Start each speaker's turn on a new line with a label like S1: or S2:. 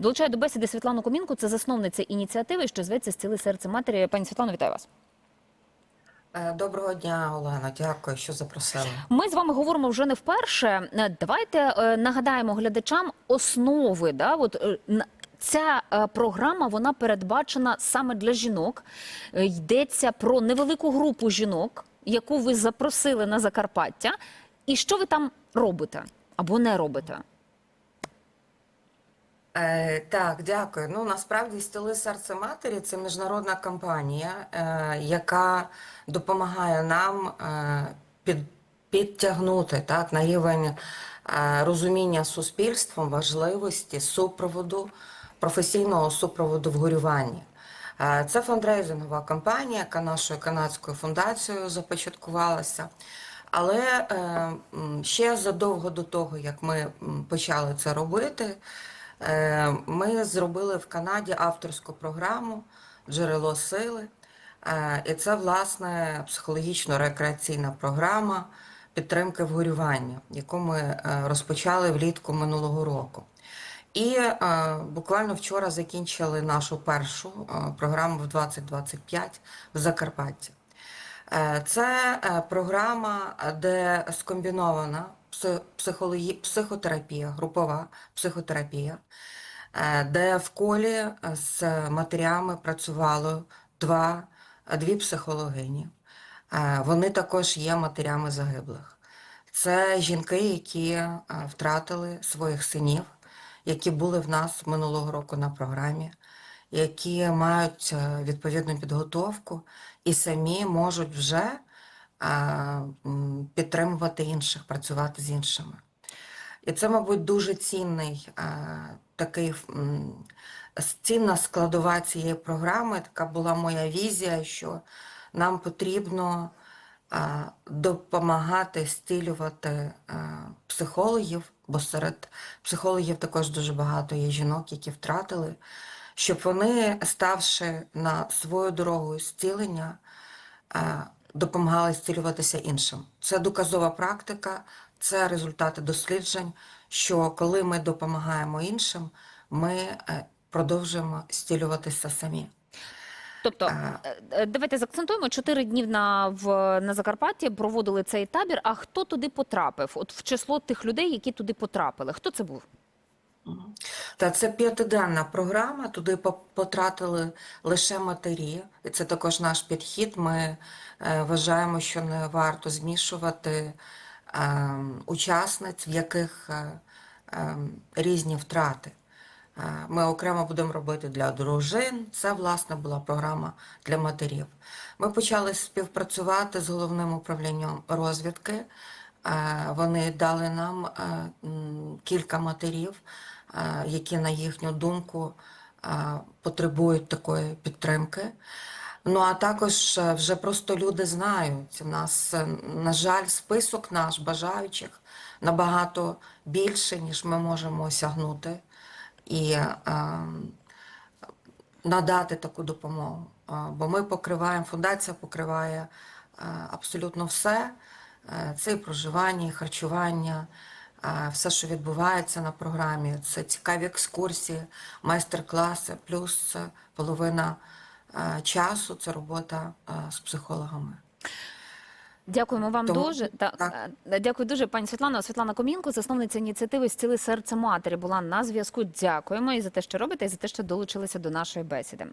S1: Долучаю до бесіди Світлану Комінку. Це засновниця ініціативи, що зветься «Зціли серце матері. Пані Світлано, вітаю вас.
S2: Е, Доброго дня, Олена. Дякую, що запросили.
S1: Ми з вами говоримо вже не вперше. Е, Давайте е, нагадаємо глядачам основи. Да? От, Ця програма вона передбачена саме для жінок. Йдеться про невелику групу жінок, яку ви запросили на Закарпаття. І що ви там робите або не робите?
S2: Е, так, дякую. Ну насправді стіли серце матері це міжнародна кампанія, е, яка допомагає нам е, під, підтягнути так, на рівень розуміння суспільством важливості супроводу, професійного супроводу в горюванні. Це фандрейзингова кампанія, яка нашою канадською фундацією започаткувалася. Але ще задовго до того, як ми почали це робити, ми зробили в Канаді авторську програму Джерело сили. Е, І це, власне, психологічно-рекреаційна програма підтримки вгорювання, яку ми е, розпочали влітку минулого року. І е, буквально вчора закінчили нашу першу е, програму в 2025 в Закарпатті. Е, Це е, програма, де скомбінована психологі... психотерапія, групова психотерапія, е, де в колі е, з матерями працювало два, дві психологині. Е, Вони також є матерями загиблих. Це жінки, які е, втратили своїх синів, які були в нас минулого року на програмі, які мають е, відповідну підготовку і самі можуть вже е, підтримувати інших, працювати з іншими. І це, мабуть, дуже цінний такий цінна складова цієї програми. Така була моя візія, що нам потрібно допомагати стилювати психологів, бо серед психологів також дуже багато є жінок, які втратили, щоб вони, ставши на свою дорогу зцілення, допомагали зцілюватися іншим. Це доказова практика, це результати досліджень, що коли ми допомагаємо іншим, ми е, продовжуємо зцілюватися самі.
S1: Тобто, е, е, давайте заакцентуємо чотири дні на в на Закарпатті проводили цей табір. А хто туди потрапив? От в число тих людей, які туди потрапили. Хто це був?
S2: Та це п'ятиденна програма. Туди потратили лише матері, і це також наш підхід. Ми е, вважаємо, що не варто змішувати е, учасниць, в яких е, е, різні втрати. Е, Ми окремо будемо робити для дружин. Це, власне, була програма для матерів. Ми почали співпрацювати з головним управлінням розвідки. Е, Вони дали нам е, кілька матерів, е, які, на їхню думку, потребують такої підтримки. Ну а також вже просто люди знають. У нас, на жаль, список наш бажаючих набагато більше, ніж ми можемо осягнути. І надати таку допомогу. Бо ми покриваємо, фундація покриває абсолютно все. Е, Це і проживання, і харчування, е, все, що відбувається на програмі. Це цікаві екскурсії, майстер-класи, плюс половина е, часу це робота з психологами.
S1: Дякуємо вам
S2: Тому-
S1: дуже. Так,
S2: так.
S1: дякую дуже, пані Світлана. Світлана Комінко, засновниця ініціативи «Зціли серце матері, була на зв'язку. Дякуємо і за те, що робите, і за те, що долучилися до нашої бесіди.